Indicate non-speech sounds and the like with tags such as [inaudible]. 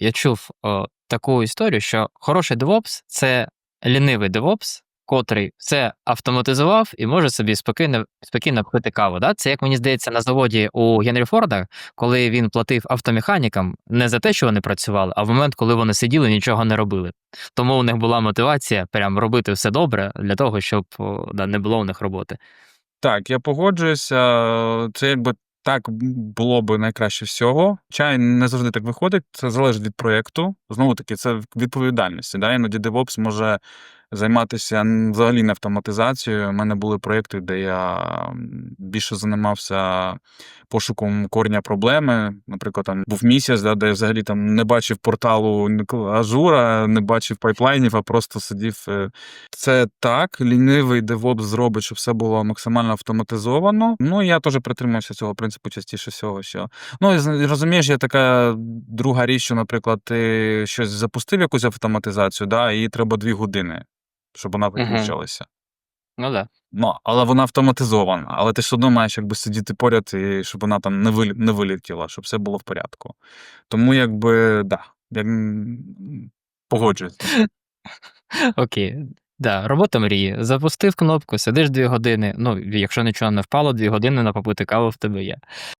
Я чув о, таку історію, що хороший DevOps – це лінивий DevOps, котрий все автоматизував і може собі спокійно, спокійно пити каву. Да? Це, як мені здається, на заводі у Генрі Форда, коли він платив автомеханікам не за те, що вони працювали, а в момент, коли вони сиділи, нічого не робили. Тому у них була мотивація прям робити все добре для того, щоб да, не було у них роботи. Так, я погоджуюся. Це якби так було б найкраще всього. Чай не завжди так виходить. Це залежить від проєкту. Знову таки, це відповідальність. Да? Іноді DevOps може займатися взагалі не автоматизацією. У мене були проєкти, де я більше займався пошуком корня проблеми. Наприклад, там був місяць, де я взагалі там не бачив порталу Ажура, не бачив пайплайнів, а просто сидів. е, Це так, лінивий DevOps зробить, щоб все було максимально автоматизовано. Ну, я теж притримуюся цього принципу частіше всього. Що... Ну, розумієш, є така друга річ, що, наприклад, ти щось запустив, якусь автоматизацію, да, і треба дві години, щоб вона виключилася. Ну да. Ну, але вона автоматизована. Але ти ж одно маєш якби сидіти поряд, і щоб вона там не, вилі... не вилетіла, щоб все було в порядку. Тому, якби, да, я погоджуюсь. [laughs] Окей. Да, робота мрії. Запустив кнопку, сидиш дві години. Ну, якщо нічого не впало, дві години на попити каву в тебе є.